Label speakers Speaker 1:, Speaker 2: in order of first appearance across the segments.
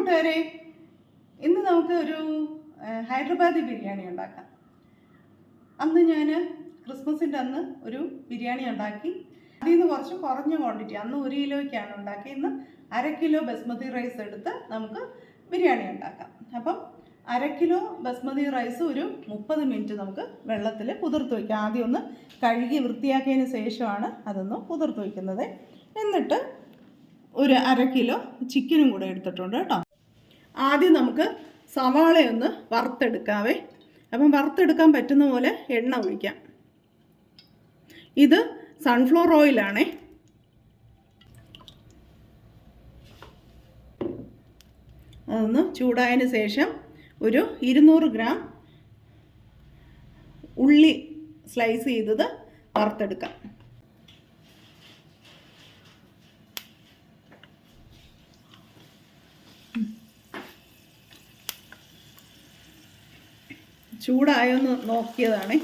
Speaker 1: കൂട്ടുകാരെ ഇന്ന് നമുക്ക് ഒരു ഹൈദരാബാദി ബിരിയാണി ഉണ്ടാക്കാം. അന്ന് ഞാൻ ക്രിസ്മസിന്റെ അന്ന് ഒരു ബിരിയാണി ഉണ്ടാക്കി. അതിൽ നിന്ന് കുറച്ച് കുറഞ്ഞ ക്വാണ്ടിറ്റി അന്ന് ഒരു കിലോയ്ക്കാണ് ഉണ്ടാക്കി ഇന്ന് അര കിലോ ബസ്മതി റൈസ് എടുത്ത് നമുക്ക് ബിരിയാണി ഉണ്ടാക്കാം. അപ്പം അര കിലോ ബസ്മതി റൈസ് ഒരു മുപ്പത് മിനിറ്റ് നമുക്ക് വെള്ളത്തിൽ കുതിർത്ത് വയ്ക്കാം ആദ്യം ഒന്ന് കഴുകി വൃത്തിയാക്കിയതിന് ശേഷമാണ് അതൊന്ന് കുതിർത്ത് വയ്ക്കുന്നത് എന്നിട്ട് ഒരു അര കിലോ ചിക്കനും കൂടെ എടുത്തിട്ടുണ്ട് കേട്ടോ. ആദ്യം നമുക്ക് സവാളയൊന്ന് വറുത്തെടുക്കാവേ. അപ്പം വറുത്തെടുക്കാൻ പറ്റുന്ന പോലെ എണ്ണ ഒഴിക്കാം. ഇത് സൺഫ്ലവർ ഓയിലാണേ അതൊന്ന് ചൂടായതിന് ശേഷം ഒരു ഇരുന്നൂറ് ഗ്രാം ഉള്ളി സ്ലൈസ് ചെയ്തത് വറുത്തെടുക്കാം. ചൂടായൊന്ന് നോക്കിയതാണ്.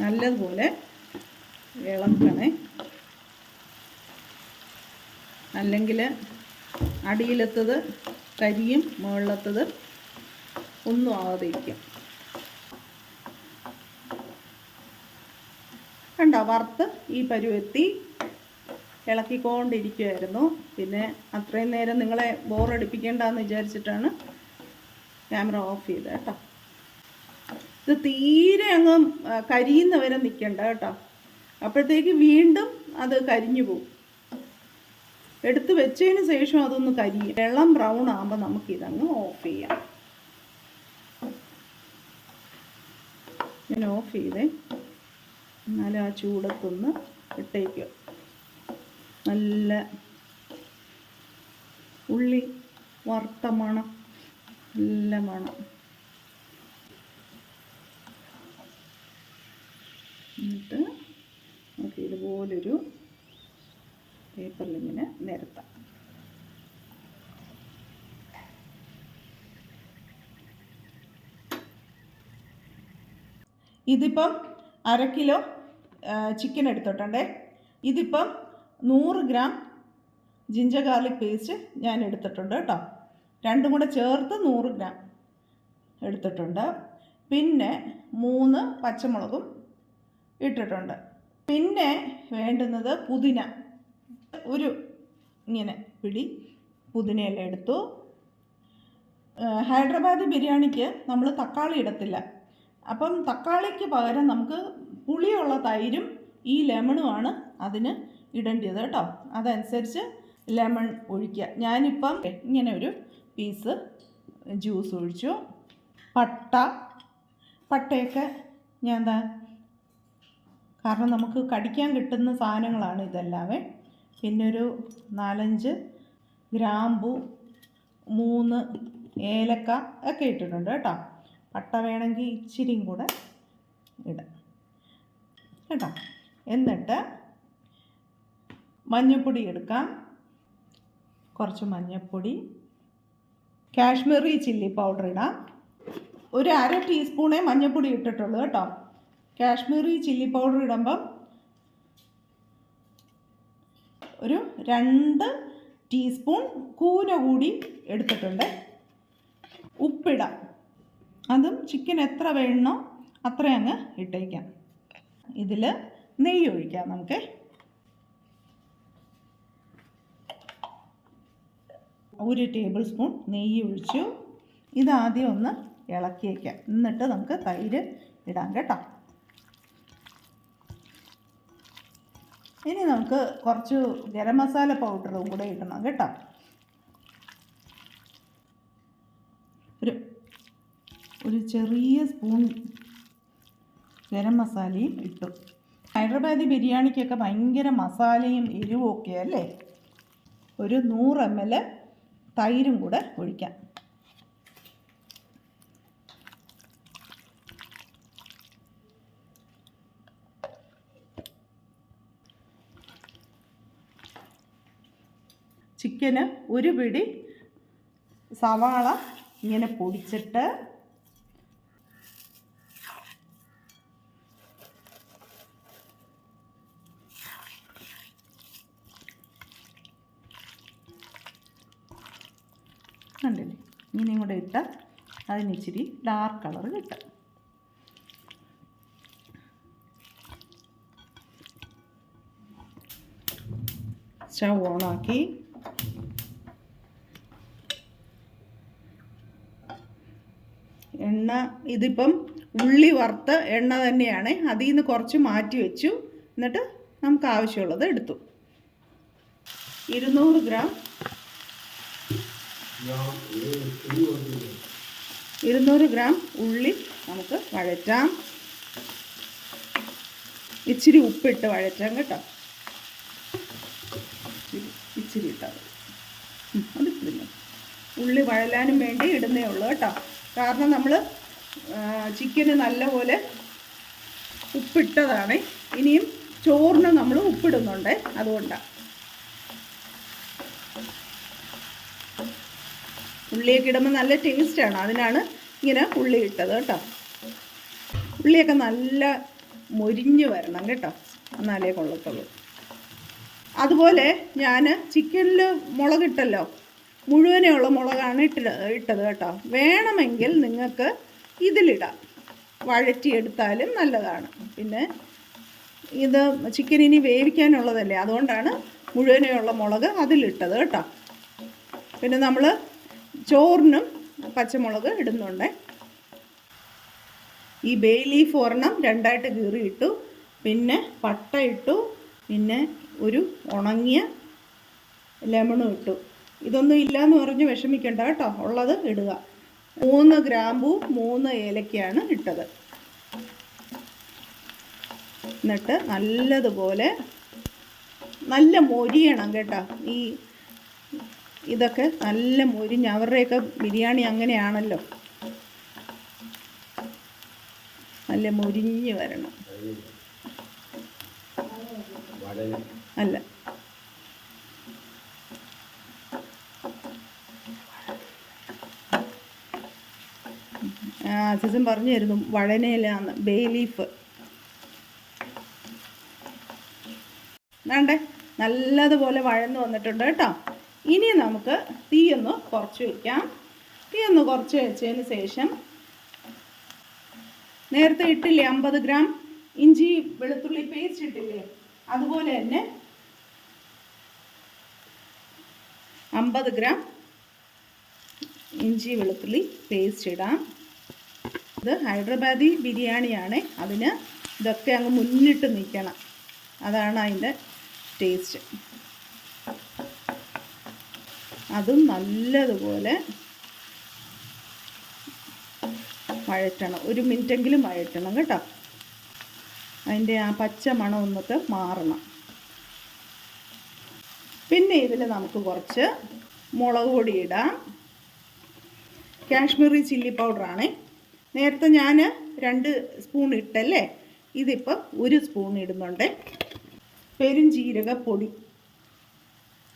Speaker 1: നല്ലതുപോലെ ഇളക്കണേ അല്ലെങ്കിൽ അടിയിലെത്തത് കരിയും മുകളിലത്തത് ഒന്നും ആവാതിരിക്കും. കണ്ട വറുത്ത് ഈ പരുവെത്തി ഇളക്കിക്കൊണ്ടിരിക്കുമായിരുന്നു പിന്നെ അത്രയും നേരം നിങ്ങളെ ബോറടിപ്പിക്കേണ്ടെന്ന് വിചാരിച്ചിട്ടാണ് ക്യാമറ ഓഫ് ചെയ്തത് കേട്ടോ. ഇത് തീരെ അങ്ങ് കരിയുന്നവരെ നിൽക്കണ്ട കേട്ടോ. അപ്പോഴത്തേക്ക് വീണ്ടും അത് കരിഞ്ഞു പോകും. എടുത്ത് വെച്ചതിന് ശേഷം അതൊന്ന് കരിയും. വെള്ളം ബ്രൗൺ ആകുമ്പോൾ നമുക്കിതങ്ങ് ഓഫ് ചെയ്യാം. ഞാൻ ഓഫ് ചെയ്തേ. എന്നാലും ആ ചൂടത്തൊന്ന് ഇട്ടേക്കുക നല്ല ഉള്ളി വറുത്ത മണം നല്ല മണം. എന്നിട്ട് നമുക്ക് ഇതുപോലൊരു പേപ്പറിലിങ്ങനെ നിരത്താം. ഇതിപ്പം അര കിലോ ചിക്കൻ എടുത്തോട്ടണ്ടേ ഇതിപ്പം നൂറ് ഗ്രാം ജിഞ്ചർ ഗാർലിക് പേസ്റ്റ് ഞാൻ എടുത്തിട്ടുണ്ട് കേട്ടോ. രണ്ടും കൂടെ ചേർത്ത് നൂറ് ഗ്രാം എടുത്തിട്ടുണ്ട്. പിന്നെ മൂന്ന് പച്ചമുളകും ഇട്ടിട്ടുണ്ട്. പിന്നെ വേണ്ടുന്നത് പുതിന. ഒരു ഇങ്ങനെ പിടി പുതിനയെല്ലാം എടുത്തു. ഹൈദരാബാദി ബിരിയാണിക്ക് നമ്മൾ തക്കാളി ഇടത്തില്ല. അപ്പം തക്കാളിക്ക് പകരം നമുക്ക് പുളിയുള്ള തൈരും ഈ ലെമണുമാണ് അതിന് ഇടേണ്ടത് കേട്ടോ. അതനുസരിച്ച് ലെമൺ ഒഴിക്കുക. ഞാനിപ്പം ഇങ്ങനെ ഒരു പീസ് ജ്യൂസ് ഒഴിച്ചു. പട്ട പട്ടയൊക്കെ ഞാൻ എന്താ കാരണം നമുക്ക് കടിക്കാൻ കിട്ടുന്ന സാധനങ്ങളാണ് ഇതെല്ലാമേ പിന്നെ ഒരു നാലഞ്ച് ഗ്രാമ്പു മൂന്ന് ഏലക്ക ഒക്കെ ഇട്ടിട്ടുണ്ട് കേട്ടോ. പട്ട വേണമെങ്കിൽ ഇച്ചിരിയും കൂടെ ഇടാം. കേട്ടോ. എന്നിട്ട് മഞ്ഞൾപ്പൊടി എടുക്കാം. കുറച്ച് മഞ്ഞൾപ്പൊടി കാശ്മീരി ചില്ലി പൗഡർ ഇടാം. ഒരു അര ടീസ്പൂണേ മഞ്ഞൾപ്പൊടി ഇട്ടിട്ടുള്ളൂ കേട്ടോ. കാശ്മീരി ചില്ലി പൗഡർ ഇടുമ്പം ഒരു രണ്ട് ടീസ്പൂൺ കൂന കൂടി എടുത്തിട്ടുണ്ട്. ഉപ്പിടാം. അതും ചിക്കൻ എത്ര വേണോ അത്ര അങ്ങ് ഇട്ടേക്കാം. ഇതിൽ നെയ്യ് ഒഴിക്കാം നമുക്ക്. ഒരു ടേബിൾ സ്പൂൺ നെയ്യ് ഒഴിച്ചു. ഇതാദ്യം ഒന്ന് ഇളക്കി വയ്ക്കാം എന്നിട്ട് നമുക്ക് തൈര് ഇടാം കേട്ടോ. ഇനി നമുക്ക് കുറച്ച് ഗരം മസാല പൗഡറും കൂടെ ഇടണം കേട്ടോ. ഒരു ഒരു ചെറിയ സ്പൂൺ ഗരം മസാലയും ഇട്ടു. ഹൈദരാബാദി ബിരിയാണിക്കൊക്കെ ഭയങ്കര മസാലയും എരിവും ഒക്കെ അല്ലേ? ഒരു നൂറ് എം എൽ തൈരും കൂടെ ഒഴിക്കാം. ചിക്കന് ഒരു പിടി സവാള ഇങ്ങനെ പൊടിച്ചിട്ട് ഇങ്ങനെയും കൂടെ ഇട്ട് അതിന് ഇച്ചിരി ഡാർക്ക് കളർ കിട്ടും സ്റ്റൗ ഓണാക്കി എണ്ണ ഇതിപ്പം ഉള്ളി വറുത്ത് എണ്ണ തന്നെയാണ്. അതിൽ നിന്ന് കുറച്ച് മാറ്റി വെച്ചു. എന്നിട്ട് നമുക്ക് ആവശ്യമുള്ളത് എടുത്തു. ഇരുന്നൂറ് ഗ്രാം. ഇരുന്നൂറ് ഗ്രാം ഉള്ളി നമുക്ക് വഴറ്റാം. ഇച്ചിരി ഉപ്പിട്ട് വഴറ്റാം കേട്ടോ. ഇച്ചിരി- ഇട്ടാൽ ഉള്ളി വഴലാനും വേണ്ടി ഇടുന്നേ ഉള്ളൂ കേട്ടോ. കാരണം നമ്മൾ ചിക്കന് നല്ലപോലെ ഉപ്പിട്ടതാണ്. ഇനിയും ചോറിന് നമ്മൾ ഉപ്പിടുന്നുണ്ട്. അതുകൊണ്ടാണ് ഉള്ളിയൊക്കെ ഇടുമ്പോൾ നല്ല ടേസ്റ്റാണ് അതിനാണ് ഇങ്ങനെ ഉള്ളി ഇട്ടത് കേട്ടോ. ഉള്ളിയൊക്കെ നല്ല മൊരിഞ്ഞ് വരണം കേട്ടോ. എന്നാലേ കൊള്ളത്തുള്ളൂ. അതുപോലെ ഞാൻ ചിക്കനിൽ മുളകിട്ടല്ലോ മുഴുവനെയുള്ള മുളകാണ് ഇട്ടത് ഇട്ടത് കേട്ടോ. വേണമെങ്കിൽ നിങ്ങൾക്ക് ഇതിലിടാം. വഴറ്റിയെടുത്താലും നല്ലതാണ്. പിന്നെ ഇത് ചിക്കൻ ഇനി വേവിക്കാനുള്ളതല്ലേ? അതുകൊണ്ടാണ് മുഴുവനെയുള്ള മുളക് അതിലിട്ടത് കേട്ടോ. പിന്നെ നമ്മൾ ചോറിനും പച്ചമുളക് ഇടുന്നുണ്ട്. ഈ ബേ ലീഫ് ഒരെണ്ണം രണ്ടായിട്ട് കീറിയിട്ടു പിന്നെ പട്ട ഇട്ടു പിന്നെ ഒരു ഉണങ്ങിയ ലെമണും ഇട്ടു. ഇതൊന്നും ഇല്ലയെന്ന് പറഞ്ഞ് വിഷമിക്കേണ്ട കേട്ടോ. ഉള്ളത് ഇടുക. മൂന്ന് ഗ്രാമ്പു മൂന്ന് ഏലക്കയാണ് ഇട്ടത്. എന്നിട്ട് നല്ലതുപോലെ നല്ല മൊരിയണം കേട്ടോ. ഈ ഇതൊക്കെ നല്ല മൊരിഞ്ഞ് അവരുടെയൊക്കെ ബിരിയാണി അങ്ങനെയാണല്ലോ. നല്ല മൊരിഞ്ഞ് വരണം. അല്ല. അസിസൻ പറഞ്ഞു തരുന്നു വഴനയിലാന്ന് ബേ ലീഫ്. വേണ്ടേ? നല്ലതുപോലെ വഴന്ന് വന്നിട്ടുണ്ട് കേട്ടോ. ഇനി നമുക്ക് തീയൊന്ന് കുറച്ച് വയ്ക്കാം തീയൊന്ന് കുറച്ച് വെച്ചതിന് ശേഷം നേരത്തെ ഇട്ടില്ലേ അമ്പത് ഗ്രാം? ഇഞ്ചി വെളുത്തുള്ളി പേസ്റ്റ് ഇട്ടില്ലേ? അതുപോലെ തന്നെ അമ്പത് ഗ്രാം ഇഞ്ചി വെളുത്തുള്ളി പേസ്റ്റ് ഇടാം. ഇത് ഹൈദരാബാദി ബിരിയാണിയാണ്. അതിന് ഇതൊക്കെ അങ്ങ് മുന്നിട്ട് നിൽക്കണം. അതാണ് അതിന്റെ ടേസ്റ്റ് അതും നല്ലതുപോലെ വഴറ്റണം. ഒരു മിനിറ്റെങ്കിലും വഴറ്റണം കേട്ടോ. അതിന്റെ ആ പച്ച മണം ഒന്നൊക്കെ മാറണം. പിന്നെ ഇതിൽ നമുക്ക് കുറച്ച് മുളക് പൊടി ഇടാം. കാശ്മീരി ചില്ലി പൗഡറാണ് നേരത്തെ ഞാൻ രണ്ട് സ്പൂൺ ഇട്ടല്ലേ? ഇതിപ്പോൾ ഒരു സ്പൂൺ ഇടുന്നുണ്ട്. പെരും പൊടി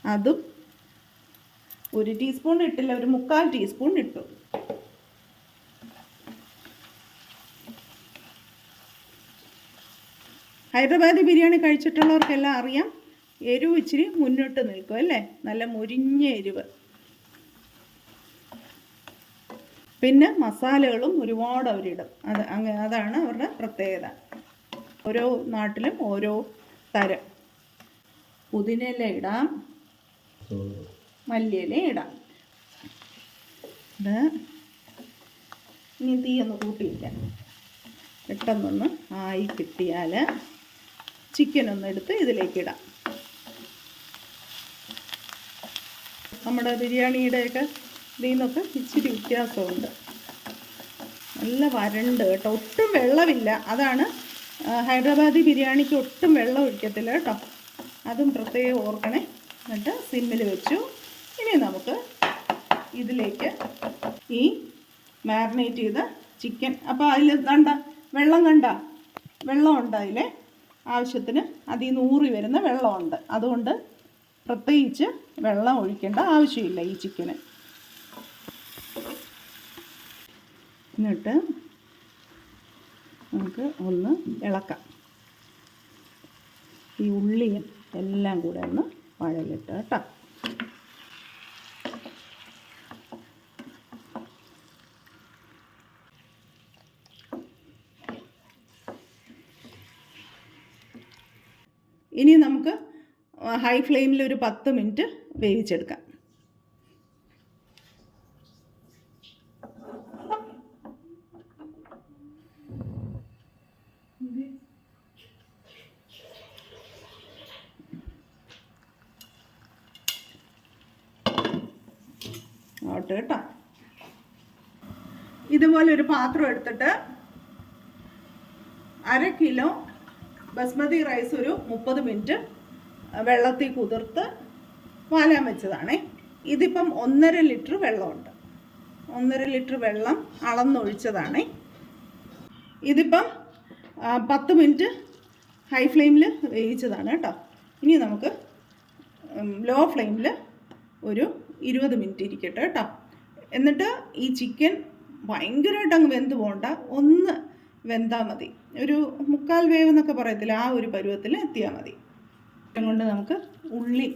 Speaker 1: അതും ഒരു ടീസ്പൂൺ ഇട്ടില്ല ഒരു മുക്കാൽ ടീസ്പൂൺ ഇട്ടു. ഹൈദരാബാദി ബിരിയാണി കഴിച്ചിട്ടുള്ളവർക്കെല്ലാം അറിയാം. എരിവ് ഇച്ചിരി മുന്നോട്ട് നിൽക്കും അല്ലേ? നല്ല മുരിഞ്ഞ എരിവ്. പിന്നെ മസാലകളും ഒരുപാട് അവരിടും. അത് അതാണ് അവരുടെ പ്രത്യേകത. ഓരോ നാട്ടിലും ഓരോ തരം. പുതിനയില ഇടാം. മല്ലിയില ഇടാം. ഇത് ഇനി തീ ഒന്ന് കൂട്ടിയില്ല പെട്ടെന്നൊന്ന് ആയി കിട്ടിയാൽ ചിക്കൻ ഒന്ന് എടുത്ത് ഇതിലേക്ക് ഇടാം. നമ്മുടെ ബിരിയാണിയുടെയൊക്കെ ഇതിൽ ഇച്ചിരി വ്യത്യാസമുണ്ട്. നല്ല വരണ്ട് കേട്ടോ ഒട്ടും വെള്ളമില്ല. അതാണ് ഹൈദരാബാദി ബിരിയാണിക്ക് ഒട്ടും വെള്ളം ഒഴിക്കത്തില്ല കേട്ടോ. അതും പ്രത്യേകം ഓർക്കണേ. എന്നിട്ട് സിമ്മിൽ വെച്ചു. ഇനി നമുക്ക് ഇതിലേക്ക് ഈ മാരിനേറ്റ് ചെയ്ത ചിക്കൻ അപ്പോൾ അതിൽ കണ്ട വെള്ളം കണ്ട വെള്ളമുണ്ട് അതിൽ ആവശ്യത്തിന് അതിൽ ഊറി വരുന്ന വെള്ളമുണ്ട്. അതുകൊണ്ട് പ്രത്യേകിച്ച് വെള്ളം ഒഴിക്കേണ്ട ആവശ്യമില്ല ഈ ചിക്കന് എന്നിട്ട് നമുക്ക് ഒന്ന് ഇളക്കാം. ഈ ഉള്ളിയും എല്ലാം കൂടെ ഒന്ന് വഴലിട്ട് കേട്ടോ. ഇനി നമുക്ക് ഹൈ ഫ്ലെയിമിൽ ഒരു പത്ത് മിനിറ്റ് വേവിച്ചെടുക്കാം. ഇതുപോലെ ഒരു പാത്രം എടുത്തിട്ട് അര കിലോ ബസ്മതി റൈസ് ഒരു മുപ്പത് മിനിറ്റ് വെള്ളത്തിൽ കുതിർത്ത് വാലാൻ വെച്ചതാണേ. ഇതിപ്പം ഒന്നര ലിറ്റർ വെള്ളമുണ്ട്. ഒന്നര ലിറ്റർ വെള്ളം അളന്നൊഴിച്ചതാണേ. ഇതിപ്പം പത്ത് മിനിറ്റ് ഹൈ ഫ്ലെയിമിൽ വേവിച്ചതാണ് കേട്ടോ. ഇനി നമുക്ക് ലോ ഫ്ലെയിമിൽ ഒരു ഇരുപത് മിനിറ്റ് ഇരിക്കട്ടെ കേട്ടോ. എന്നിട്ട് ഈ ചിക്കൻ ഭയങ്കരമായിട്ട് അങ്ങ് വെന്ത് പോകണ്ട. ഒന്ന് വെന്താൽ മതി. ഒരു മുക്കാൽ വേവ് എന്നൊക്കെ പറയത്തില്ല ആ ഒരു പരുവത്തിൽ എത്തിയാൽ മതി. കൊണ്ട് നമുക്ക് ഉള്ളി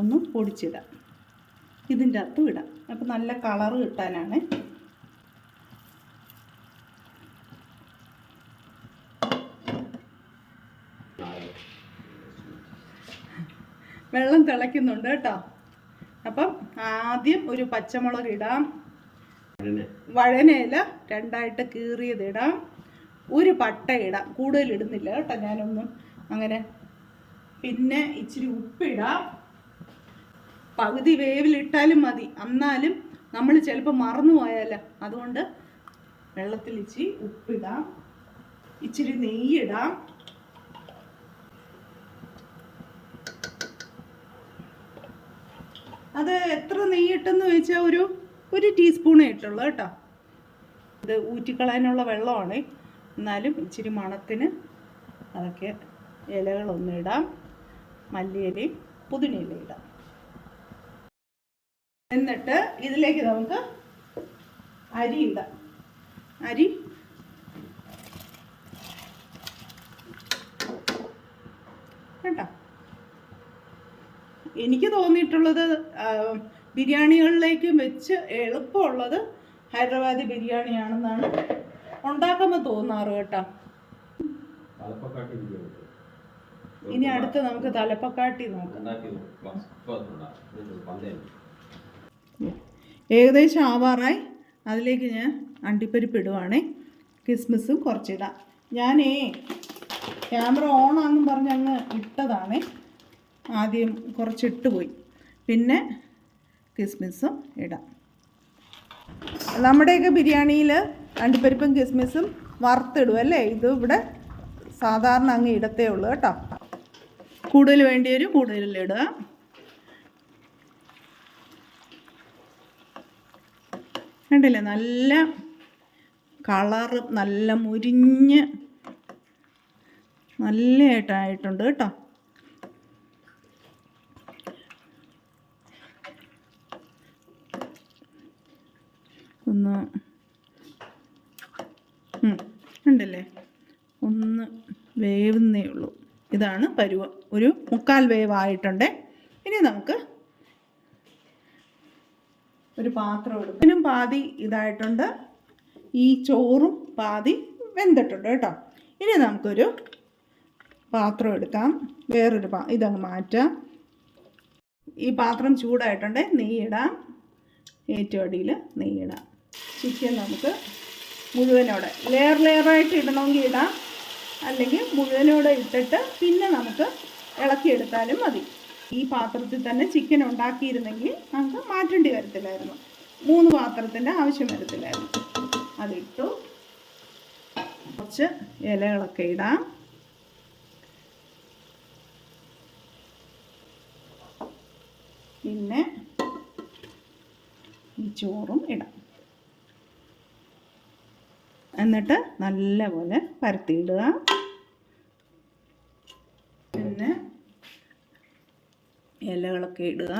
Speaker 1: ഒന്ന് പൊടിച്ചിടാം. ഇതിന്റെ അകത്തും ഇടാം. അപ്പോൾ നല്ല കളറ് കിട്ടാനാണ്. വെള്ളം തിളയ്ക്കുന്നുണ്ട് കേട്ടോ. അപ്പം ആദ്യം ഒരു പച്ചമുളക് ഇടാം. വഴനയില രണ്ടായിട്ട് കീറിയതിടാം ഒരു പട്ട ഇടാം കൂടുതൽ ഇടുന്നില്ല കേട്ടോ ഞാനൊന്നും. അങ്ങനെ പിന്നെ ഇച്ചിരി ഉപ്പിടാം. പകുതി വേവിലിട്ടാലും മതി. എന്നാലും നമ്മൾ ചിലപ്പോൾ മറന്നു പോയാലോ. അതുകൊണ്ട് വെള്ളത്തിൽ ഇച്ചിരി ഉപ്പിടാം. ഇച്ചിരി നെയ്യിടാം. അത് എത്ര നെയ്യിട്ടെന്ന് ചോദിച്ചാൽ ഒരു ഒരു ടീസ്പൂണേ ഇട്ടുള്ളൂ കേട്ടോ. ഇത് ഊറ്റിക്കളയാനുള്ള വെള്ളമാണ്. എന്നാലും ഇച്ചിരി മണത്തിന് അതൊക്കെ ഇലകളൊന്നും ഇടാം. മല്ലിയിലയും പുതിനയിലയും ഇടാം. എന്നിട്ട് ഇതിലേക്ക് നമുക്ക് അരി ഇടാം. അരി കേട്ടോ എനിക്ക് തോന്നിയിട്ടുള്ളത് ബിരിയാണികളിലേക്കും വെച്ച് എളുപ്പമുള്ളത് ഹൈദരാബാദി ബിരിയാണിയാണെന്നാണ് ഉണ്ടാക്കുമ്പോൾ തോന്നാറ് കേട്ടോ. ഇനി അടുത്ത് നമുക്ക് തലപ്പക്കാട്ടി നോക്കാം. ഏകദേശം ആവാറായി. അതിലേക്ക് ഞാൻ അണ്ടിപ്പരിപ്പ് ഇടുവാണേ. കിസ്മിസും കുറച്ചിടാം. ഞാനേ ക്യാമറ ഓൺ ആണെന്നും പറഞ്ഞ് അങ്ങ് ഇട്ടതാണേ. ആദ്യം കുറച്ചിട്ട് പോയി. പിന്നെ കിസ്മിസും ഇടാം. നമ്മുടെയൊക്കെ ബിരിയാണിയിൽ അണ്ടിപ്പരിപ്പും കിസ്മിസും വറുത്തിടും അല്ലേ? ഇത് ഇവിടെ സാധാരണ അങ്ങ് ഇടത്തേ ഉള്ളൂ കേട്ടോ. കൂടുതൽ വേണ്ടി വരും കൂടുതൽ ഇടുക? കണ്ടില്ലേ? നല്ല കളറ് നല്ല മുരിഞ്ഞ് നല്ലതായിട്ടായിട്ടുണ്ട് കേട്ടോ. ഒന്ന് ഉം, കണ്ടില്ലേ ഒന്ന് വേവുന്നേ ഉള്ളൂ. ഇതാണ് പരുവ. ഒരു മുക്കാൽ വേവായിട്ടുണ്ട്. ഇനി നമുക്ക് ഒരു പാത്രം എടുക്കും. ഇതിനും പാതി ഇതായിട്ടുണ്ട്. ഈ ചോറും പാതി വെന്തിട്ടുണ്ട് കേട്ടോ. ഇനി നമുക്കൊരു പാത്രം എടുക്കാം. വേറൊരു പാ ഇതങ്ങ് മാറ്റാം. ഈ പാത്രം ചൂടായിട്ടുണ്ട്. നെയ്യിടാം ഏറ്റവും അടിയിൽ നെയ്യിടാം ചിക്കൻ നമുക്ക് മുഴുവനോടെ. ലെയർ ലെയറായിട്ട് ഇടണമെങ്കിൽ ഇടാം. അല്ലെങ്കിൽ മുഴുവനോടെ ഇട്ടിട്ട് പിന്നെ നമുക്ക് ഇളക്കിയെടുത്താലും മതി. ഈ പാത്രത്തിൽ തന്നെ ചിക്കൻ ഉണ്ടാക്കിയിരുന്നെങ്കിൽ നമുക്ക് മാറ്റേണ്ടി വരത്തില്ലായിരുന്നു. മൂന്ന് പാത്രത്തിന്റെ ആവശ്യം വരത്തില്ലായിരുന്നു. അതിട്ടു കുറച്ച് ഇലകളൊക്കെ ഇടാം. പിന്നെ ഈ ചോറും ഇടാം. എന്നിട്ട് നല്ലപോലെ പരത്തിയിടുക. പിന്നെ ഇലകളൊക്കെ ഇടുക.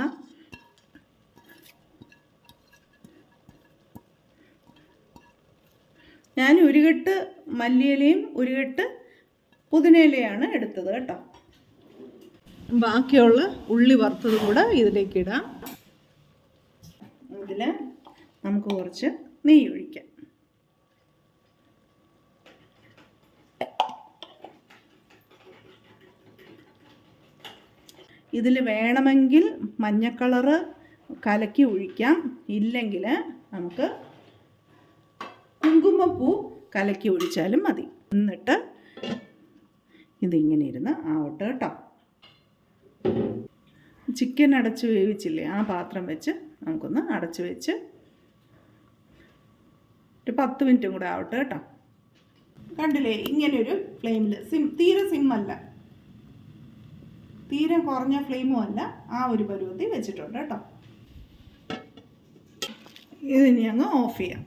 Speaker 1: ഞാൻ ഒരു കെട്ട് മല്ലിയിലയും ഒരു കെട്ട് പുതിനയിലയാണ് എടുത്തത് കേട്ടോ. ബാക്കിയുള്ള ഉള്ളി വറുത്തത് കൂടെ ഇതിലേക്ക് ഇടാം. ഇതിൽ നമുക്ക് കുറച്ച് നെയ്യ് ഒഴിക്കാം. ഇതിൽ വേണമെങ്കിൽ മഞ്ഞ കലക്കി ഒഴിക്കാം. ഇല്ലെങ്കിൽ നമുക്ക് കുങ്കുമപ്പൂ കലക്കി ഒഴിച്ചാലും മതി. എന്നിട്ട് ഇതിങ്ങനെ ഇരുന്ന് ആവട്ടെ കേട്ടോ. ചിക്കൻ അടച്ച് വേവിച്ചില്ലേ? ആ പാത്രം വെച്ച് നമുക്കൊന്ന് അടച്ച് വെച്ച് ഒരു പത്ത് മിനിറ്റും കൂടെ ആവട്ടെ കേട്ടോ. കണ്ടില്ലേ? ഇങ്ങനൊരു ഫ്ലെയിമിൽ സിം തീരെ സിമ്മല്ല തീരെ കുറഞ്ഞ ഫ്ലെയിമും അല്ല. ആ ഒരു പരുവത്തിൽ വെച്ചിട്ടുണ്ട് കേട്ടോ. ഇതിനി അങ്ങ് ഓഫ് ചെയ്യാം.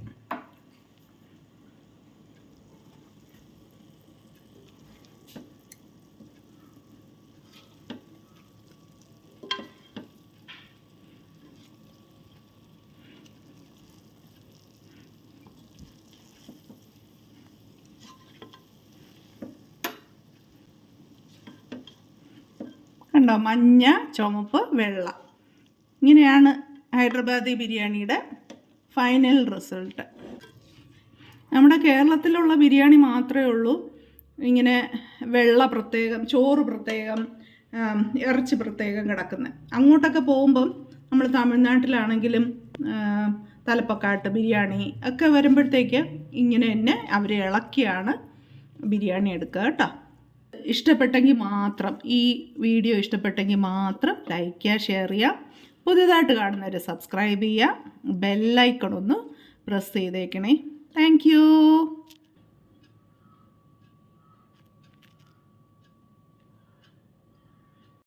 Speaker 1: കണ്ടോ? മഞ്ഞ ചുമപ്പ് വെള്ള. ഇങ്ങനെയാണ് ഹൈദരാബാദി ബിരിയാണിയുടെ ഫൈനൽ റിസൾട്ട്. നമ്മുടെ കേരളത്തിലുള്ള ബിരിയാണി മാത്രമേ ഉള്ളൂ. ഇങ്ങനെ വെള്ള പ്രത്യേകം ചോറ് പ്രത്യേകം ഇറച്ചി പ്രത്യേകം കിടക്കുന്നത് അങ്ങോട്ടൊക്കെ പോകുമ്പം നമ്മൾ തമിഴ്നാട്ടിലാണെങ്കിലും തലപ്പക്കാട്ട് ബിരിയാണി ഒക്കെ വരുമ്പോഴത്തേക്ക് ഇങ്ങനെ തന്നെ അവർ ഇളക്കിയാണ് ബിരിയാണി എടുക്കുക കേട്ടോ. ഇഷ്ടപ്പെട്ടെങ്കിൽ മാത്രം ഈ വീഡിയോ ഇഷ്ടപ്പെട്ടെങ്കിൽ മാത്രം ലൈക്ക് ചെയ്യുക ഷെയർ ചെയ്യുക. പുതിയതായിട്ട് കാണുന്നവർ സബ്സ്ക്രൈബ് ചെയ്യുക. ബെല്ലൈക്കൺ ഒന്ന് പ്രസ് ചെയ്തേക്കണേ. താങ്ക്